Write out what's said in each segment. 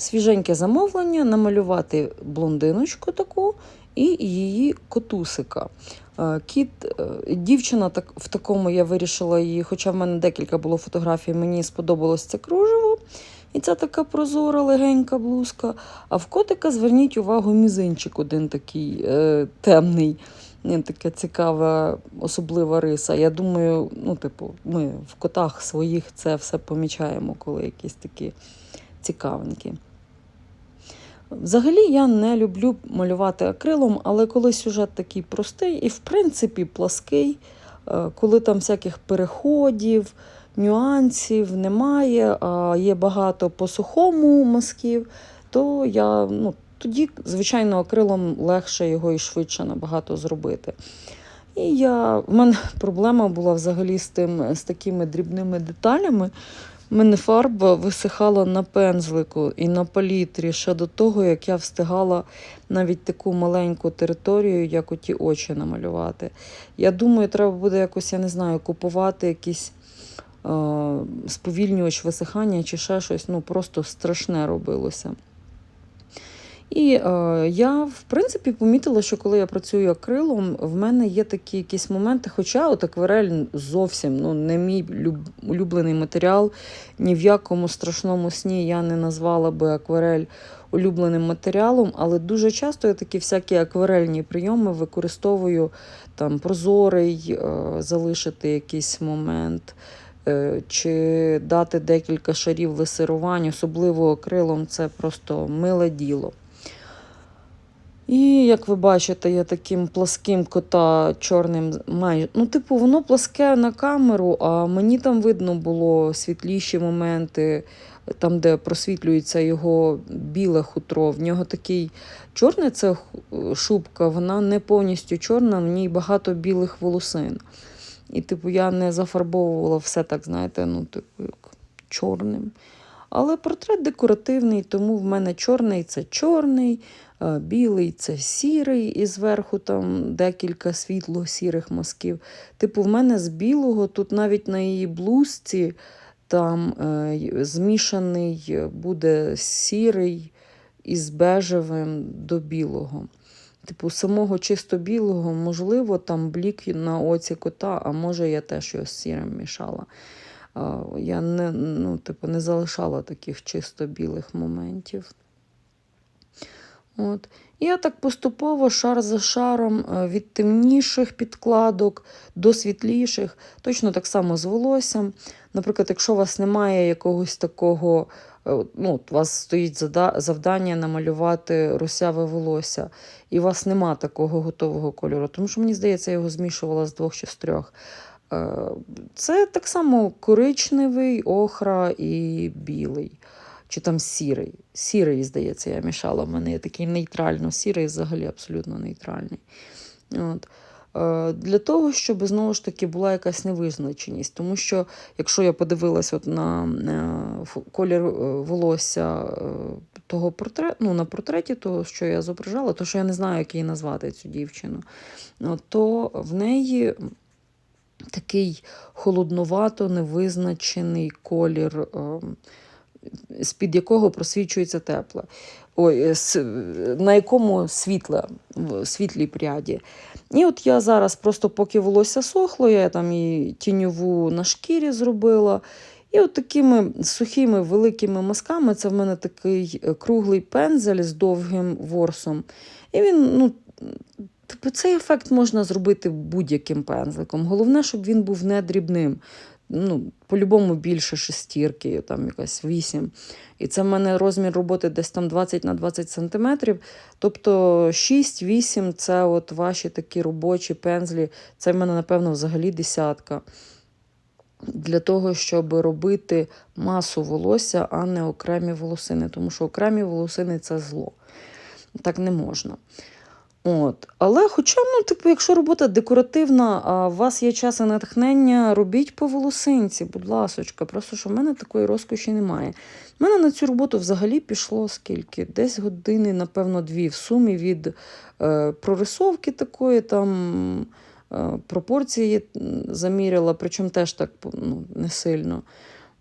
свіженьке замовлення, намалювати блондиночку таку і її котусика. Е, Кіт, е, дівчина в такому я вирішила її, хоча в мене декілька було фотографій, мені сподобалось це кружево. І це така прозора, легенька блузка. А в котика зверніть увагу мізинчик один такий е, темний. Е, Така цікава, особлива риса. Я думаю, ну, типу, ми в котах своїх це все помічаємо, коли якісь такі цікавинки. Взагалі я не люблю малювати акрилом, але коли сюжет такий простий і, в принципі, плаский, е, коли там всяких переходів, нюансів немає, а є багато по сухому мазків, то я ну, тоді, звичайно, акрилом легше його і швидше набагато зробити. І я, в мене проблема була взагалі з, тим, з такими дрібними деталями. Мене фарба висихала на пензлику і на палітрі ще до того, як я встигала навіть таку маленьку територію, як оті очі намалювати. Я думаю, треба буде якось, я не знаю, купувати якийсь е, сповільнювач висихання чи ще щось. Ну, просто страшне робилося. І е, я, в принципі, помітила, що коли я працюю акрилом, в мене є такі якісь моменти, хоча от акварель зовсім ну, не мій улюблений матеріал. Ні в якому страшному сні я не назвала би акварель улюбленим матеріалом, але дуже часто я такі всякі акварельні прийоми використовую там прозорий, е, залишити якийсь момент. е, Чи дати декілька шарів висирувань, особливо акрилом, це просто миле діло. І як ви бачите, я таким пласким кота чорним майже. Ну, типу, воно пласке на камеру, а мені там видно було світліші моменти, там, де просвітлюється його біле хутро. В нього такий чорний це шубка, вона не повністю чорна, в ній багато білих волосин. І, типу, я не зафарбовувала все так, знаєте, ну, типу, як чорним. Але портрет декоративний, тому в мене чорний це чорний, білий це сірий, і зверху там декілька світло-сірих мазків. Типу, в мене з білого тут навіть на її блузці там е, змішаний буде сірий із бежевим до білого. Типу, самого чисто білого, можливо, там блік на оці кота, а може я теж його з сірим мішала. Я не, ну, типу, не залишала таких чисто білих моментів. От. Я так поступово, шар за шаром, е, від темніших підкладок до світліших, точно так само з волоссям. Наприклад, якщо у вас немає якогось такого, е, ну, у вас стоїть завдання намалювати русяве волосся, і у вас нема такого готового кольору, тому що мені здається, я його змішувала з двох чи з трьох. Е, Це так само коричневий, охра і білий. Чи там сірий. Сірий, здається, я мішала. У мене такий нейтрально сірий, взагалі абсолютно нейтральний. От. Е, Для того, щоб знову ж таки була якась невизначеність. Тому що, якщо я подивилась от на е, колір е, волосся того портрету, ну, на портреті, того, що я зображала, то що я не знаю, як її назвати цю дівчину, то в неї такий холоднувато невизначений колір, з-під якого просвічується тепле. Ой, е, на якому світле, в світлій пряді. І от я зараз просто поки волосся сохло, я там і тіньову на шкірі зробила. І от такими сухими великими мазками, це в мене такий е, круглий пензель з довгим ворсом. І він, ну, типу, цей ефект можна зробити будь-яким пензликом. Головне, щоб він був не дрібним. Ну, по-любому більше шестірки, там якась вісім. І це в мене розмір роботи десь там 20 на 20 сантиметрів. Тобто 6-8 це от ваші такі робочі пензлі. Це в мене, напевно, взагалі десятка. Для того, щоб робити масу волосся, а не окремі волосини. Тому що окремі волосини це зло. Так не можна. От. Але, хоча, ну, типу, якщо робота декоративна, а у вас є час і натхнення, робіть по волосинці, будь ласочка. Просто що в мене такої розкоші немає. У мене на цю роботу взагалі пішло скільки? Десь години, напевно, дві в сумі від е, прорисовки такої, там е, пропорції заміряла, причому теж так ну, не сильно.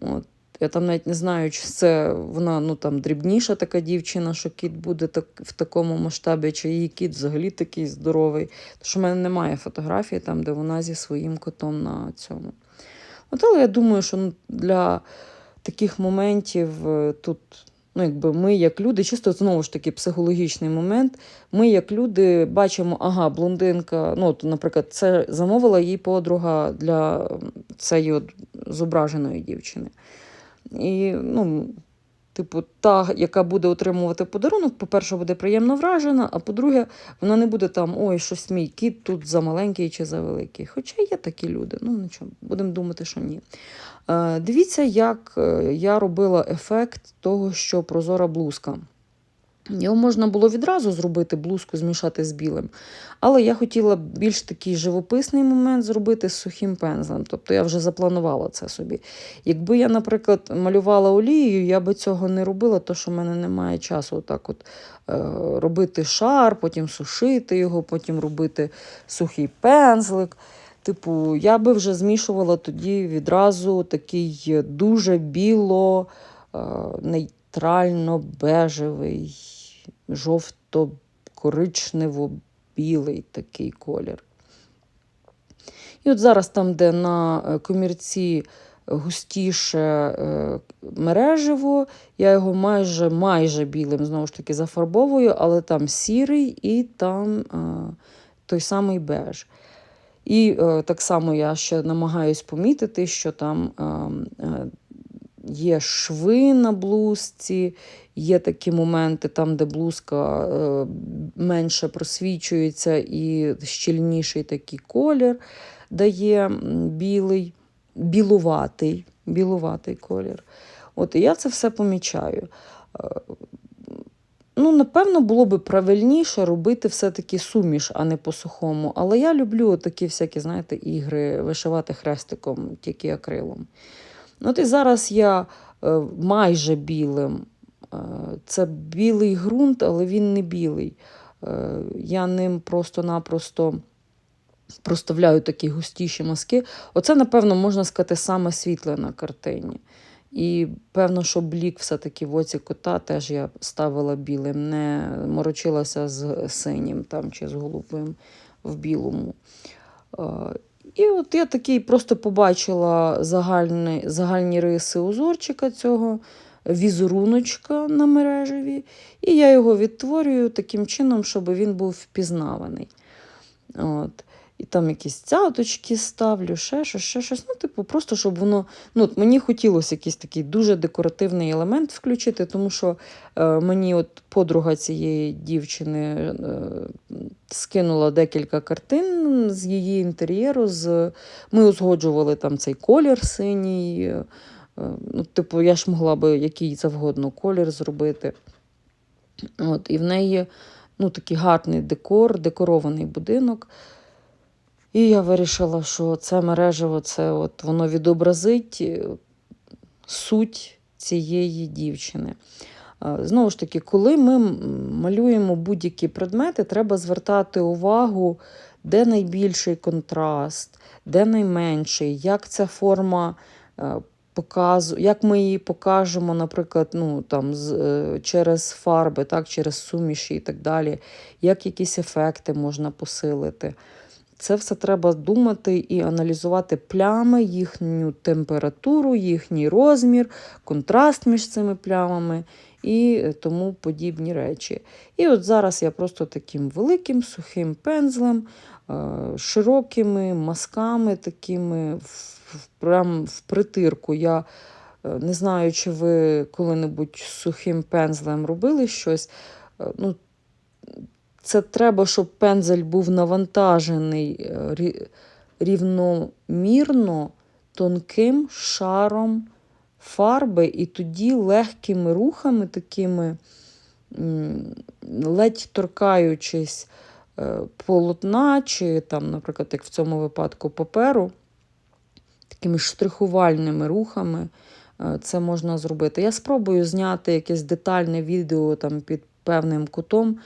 От. Я там навіть не знаю, чи це вона ну, там, дрібніша така дівчина, що кіт буде так, в такому масштабі, чи її кіт взагалі такий здоровий. Тому що в мене немає фотографії там, де вона зі своїм котом на цьому. От, але я думаю, що ну, для таких моментів е, тут, ну, якби ми, як люди, чисто знову ж таки психологічний момент. Ми, як люди, бачимо, ага, блондинка, ну, от, наприклад, це замовила їй подруга для цієї зображеної дівчини. І, ну, типу, та, яка буде отримувати подарунок, по-перше, буде приємно вражена, а по-друге, вона не буде там, ой, щось мій кіт тут за маленький чи за великий. Хоча є такі люди, ну нічого, будемо думати, що ні. Е, дивіться, як е, я робила ефект того, що прозора блузка. Його можна було відразу зробити, блузку змішати з білим. Але я хотіла більш такий живописний момент зробити з сухим пензлем. Тобто я вже запланувала це собі. Якби я, наприклад, малювала олією, я би цього не робила, тому що в мене немає часу так от, е, робити шар, потім сушити його, потім робити сухий пензлик. Типу, я би вже змішувала тоді відразу такий дуже біло, е, нейтрально-бежевий, жовто-коричнево-білий такий колір. І от зараз там, де на е, комірці густіше е, мережево, я його майже майже білим знову ж таки зафарбовую, але там сірий і там е, той самий беж. І так само я ще намагаюсь помітити, що там е, е, є шви на блузці, є такі моменти, там, де блузка е, менше просвічується і щільніший такий колір дає білий, білуватий, білуватий колір. От, і я це все помічаю. Е, Ну, напевно, було би правильніше робити все-таки суміш, а не по сухому. Але я люблю такі всякі, знаєте, ігри, вишивати хрестиком, тільки акрилом. От і зараз я е, майже білим. Е, це білий ґрунт, але він не білий. Е, я ним просто-напросто проставляю такі густіші маски. Оце, напевно, можна сказати, саме світле на картині. І певно, що блік все-таки в оці кота теж я ставила білим, не морочилася з синім там, чи з голубим в білому. І от я такий просто побачила загальні, загальні риси узорчика цього візеруночка на мережеві, і я його відтворюю таким чином, щоб він був впізнаваний. От. І там якісь цяточки ставлю, ще щось, ще щось. Ну, типу, просто щоб воно. Ну, от Мені хотілося якийсь такий дуже декоративний елемент включити, тому що е, мені от подруга цієї дівчини е, скинула декілька картин з її інтер'єру. З... Ми узгоджували там цей колір синій. Е, ну, Типу, я ж могла би який завгодно колір зробити. От, І в неї ну, такий гарний декор, декорований будинок. І я вирішила, що це мережево, це от воно відобразить е, суть цієї дівчини. Е, Знову ж таки, коли ми малюємо будь-які предмети, треба звертати увагу, де найбільший контраст, де найменший, як ця форма е, показу, як ми її покажемо, наприклад, ну, там, через фарби, так, через суміші і так далі, як якісь ефекти можна посилити. Це все треба думати і аналізувати плями, їхню температуру, їхній розмір, контраст між цими плямами і тому подібні речі. І от зараз я просто таким великим сухим пензлем, е, широкими мазками, такими прям в притирку. Я е, не знаю, чи ви коли-небудь сухим пензлем робили щось. Е, Ну, це треба, щоб пензель був навантажений е, рівномірно тонким шаром фарби, і тоді легкими рухами, такими ледь торкаючись е, полотна, чи, там, наприклад, як в цьому випадку паперу, такими штрихувальними рухами е, це можна зробити. Я спробую зняти якесь детальне відео там, під певним кутом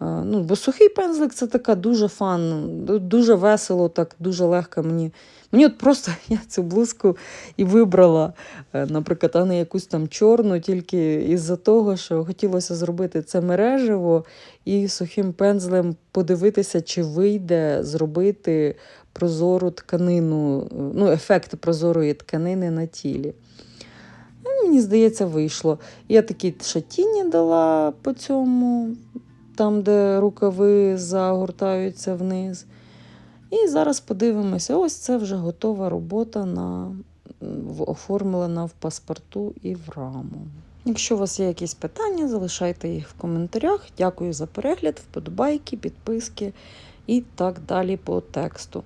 Ну, бо сухий пензлик це така дуже фан, дуже весело, так дуже легко мені. Мені от просто я цю блузку і вибрала, е, наприклад, а не якусь там чорну, тільки із-за того, що хотілося зробити це мережево і сухим пензлем подивитися, чи вийде зробити прозору тканину, е, ну, ефект прозорої тканини на тілі. Ну, Мені здається, вийшло. Я такі тіні дала по цьому, там, де рукави загортаються вниз. І зараз подивимося, ось це вже готова робота на, оформлена в паспорту і в раму. Якщо у вас є якісь питання, залишайте їх в коментарях. Дякую за перегляд, вподобайки, підписки і так далі по тексту.